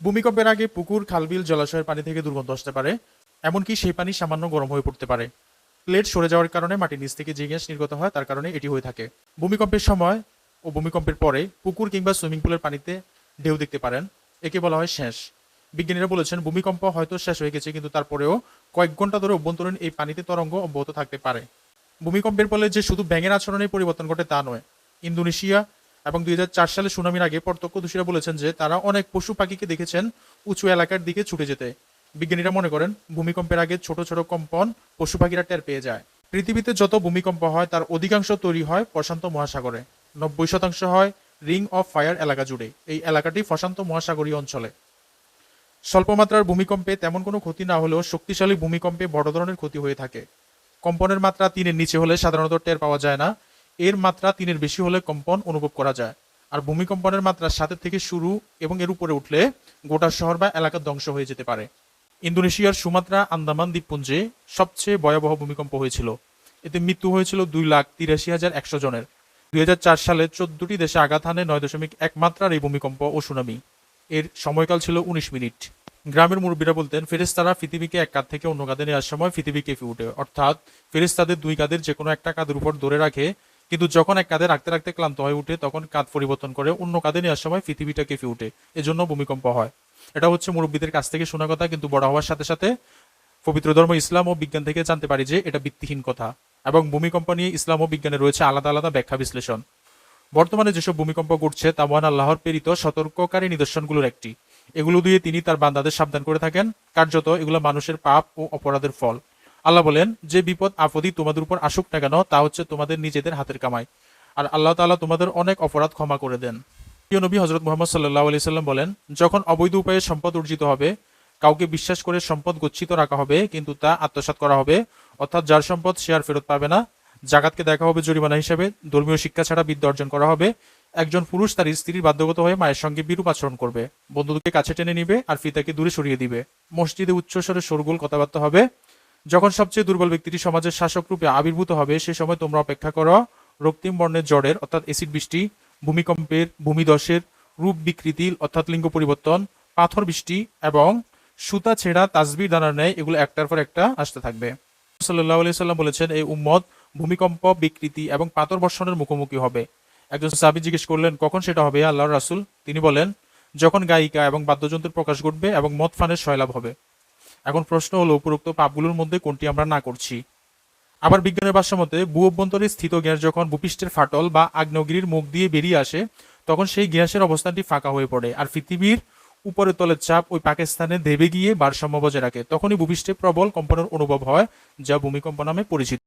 ভূমিকম্পের আগে পুকুর, খালবিল, জলাশয়ের পানি থেকে দুর্গন্ধ আসতে পারে, এমনকি সেই পানি সামান্য গরম হয়ে পড়তে পারে। প্লেট সরে যাওয়ার কারণে মাটির নিচ থেকে যে গ্যাস নির্গত হয়, তার কারণে এটি হয়ে থাকে। ভূমিকম্পের সময় ও ভূমিকম্পের পরে পুকুর কিংবা সুইমিং পুলের পানিতে ঢেউ দেখতে পারেন। একে বলা হয় শেষ। বিজ্ঞানীরা বলেছেন, ভূমিকম্প হয়তো শেষ হয়ে গেছে, কিন্তু তারপরেও কয়েক ঘণ্টা ধরে অভ্যন্তরীণ এই পানিতে তরঙ্গ অব্যাহত থাকতে পারে। ভূমিকম্পের ফলে যে শুধু ব্যাঙের আচরণে পরিবর্তন ঘটে তা নয়। ইন্দোনেশিয়া এবং দুই হাজার চার সালে সুনামির আগে প্রত্যক্ষদর্শীরা বলেছেন যে তারা অনেক পশু পাখিকে দেখেছেন উঁচু এলাকার দিকে ছুটে যেতে। বিজ্ঞানীরা মনে করেন, ভূমিকম্পের আগে ছোট ছোট কম্পন পশু পাখিরা টের পেয়ে যায়। পৃথিবীতে যত ভূমিকম্প হয়, তার অধিকাংশ তৈরি হয় প্রশান্ত মহাসাগরে। নব্বই শতাংশ হয় রিং অফ ফায়ার এলাকা জুড়ে। এই এলাকাটি প্রশান্ত মহাসাগরীয় অঞ্চলে। স্বল্পমাত্রার ভূমিকম্পে তেমন কোনো ক্ষতি না হলেও শক্তিশালী ভূমিকম্পে বড় ধরনের ক্ষতি হয়ে থাকে। কম্পনের মাত্রা তিনের নিচে হলে সাধারণত টের পাওয়া যায় না। এর মাত্রা তিনের বেশি হলে কম্পন অনুভব করা যায়। আর ভূমিকম্পনের মাত্রা সাতের থেকে শুরু এবং এর উপরে উঠলে গোটা শহর বা এলাকা ধ্বংস হয়ে যেতে পারে। ইন্দোনেশিয়ার সুমাত্রা, আন্দামান দ্বীপপুঞ্জে সবচেয়ে ভয়াবহ ভূমিকম্প হয়েছিল। এতে মৃত্যু হয়েছিল দুই লাখ তিরাশি হাজার একশো জনের। দুই সালে চোদ্দটি দেশে আঘাত হানে নয় দশমিক এক মাত্রার এই ভূমিকম্প ও সুনামি। এর সময়কাল ছিল উনিশ মিনিট। গ্রামের মুরব্বীরা বলতেন ফেরেস্তারা পৃথিবীকে এক কাঁধ থেকে অন্য কাঁধে নেওয়ার সময় পৃথিবী কেঁপে উঠে অর্থাৎ ফেরেস্তাদের দুই কাঁধের যে কোনো একটা কাঁধের উপর ধরে রাখে কিন্তু যখন এক কাঁধে রাখতে রাখতে ক্লান্ত হয়ে উঠে, তখন কাঁধ পরিবর্তন করে অন্য কাঁধে নেওয়ার সময় পৃথিবীটা কেঁপে উঠে এজন্য ভূমিকম্প হয়। এটা হচ্ছে মুরব্বীদের কাছ থেকে শোনা কথা, কিন্তু বড় হওয়ার সাথে সাথে পবিত্র ধর্ম, ইসলাম ও বিজ্ঞান থেকে জানতে পারি যে এটা ভিত্তিহীন কথা এবং ভূমিকম্প নিয়ে ইসলাম ও বিজ্ঞানে রয়েছে আলাদা আলাদা ব্যাখ্যা বিশ্লেষণ। বর্তমানে যেসব ভূমিকম্প ঘটছে, তা মহান আল্লাহর প্রেরিত সতর্ককারী নিদর্শনগুলোর একটি। এগুলো দিয়ে তিনি তার বান্দাদের সাবধান করে থাকেন। কার্যত এগুলো মানুষের পাপ ও অপরাধের ফল। আল্লাহ বলেন, যে বিপদ আপদই তোমাদের উপর আসুক না কেন, তা হচ্ছে তোমাদের নিজেদের হাতের কামাই। আর আল্লাহ তাআলা তোমাদের অনেক অপরাধ ক্ষমা করে দেন। প্রিয় নবী হজরত মোহাম্মদ সাল্লাহ আলি সাল্লাম বলেন, যখন অবৈধ উপায়ে সম্পদ অর্জিত হবে, কাউকে বিশ্বাস করে সম্পদ গচ্ছিত রাখা হবে, কিন্তু তা আত্মসাৎ করা হবে, অর্থাৎ যার সম্পদ সে আর ফেরত পাবে না। জাকাতকে দেখা হবে জরিমানা হিসেবে, ধর্মীয় শিক্ষা ছাড়া বিদ্যা অর্জন করা হবে। একজন পুরুষ তার স্ত্রীর বাধ্যগত হয়ে মায়ের সঙ্গে বিরূপ আচরণ করবে। বন্ধুকে কাছে টেনে নিবে আর ফিতাকে দূরে সরিয়ে দিবে। মসজিদে উচ্চস্বরে সরগোল কথাবার্তা হবে। যখন সবচেয়ে দুর্বল ব্যক্তিটি সমাজের শাসক রূপে আবির্ভূত হবে, সে সময় তোমরা অপেক্ষা করো, রক্তিম বর্ণের জ্বরের অর্থাৎ এসিড বৃষ্টি, ভূমিকম্পের ভূমিদশের রূপ বিকৃতি, অর্থাৎ লিঙ্গ পরিবর্তন, পাথর বৃষ্টি এবং সুতা ছেঁড়া তাসবির দানার ন্যায় এগুলো একটার পর একটা আসতে থাকবে। সাল্লাহ আলি সাল্লাম বলেছেন, এই উম্মত ভূমিকম্প, বিকৃতি এবং পাথর বর্ষণের মুখোমুখি হবে। একজন সাবি জিজ্ঞেস করলেন, কখন সেটা হবে? আল্লাহর রাসুল তিনি বলেন, যখন গায়িকা এবং বাদ্যযন্ত্রের প্রকাশ ঘটবে এবং মদ ফানের সয়লাভ হবে। এখন প্রশ্ন হলো উপরোক্ত পাপগুলোর মধ্যে কোনটি আমরা না করছি? আবার বিজ্ঞানের ভাষ্য মতে ভূ অভ্যন্তরে স্থিত গ্যাস যখন ভূপৃষ্ঠের ফাটল বা আগ্নেয়গিরির মুখ দিয়ে বেরিয়ে আসে, তখন সেই গ্যাসের অবস্থানটি ফাঁকা হয়ে পড়ে আর পৃথিবীর উপরে তলের চাপ ওই পাকিস্তানে দেবে গিয়ে ভারসাম্য বজায় রাখে। তখনই ভূপৃষ্ঠে প্রবল কম্পনের অনুভব হয়, যা ভূমিকম্প নামে পরিচিত।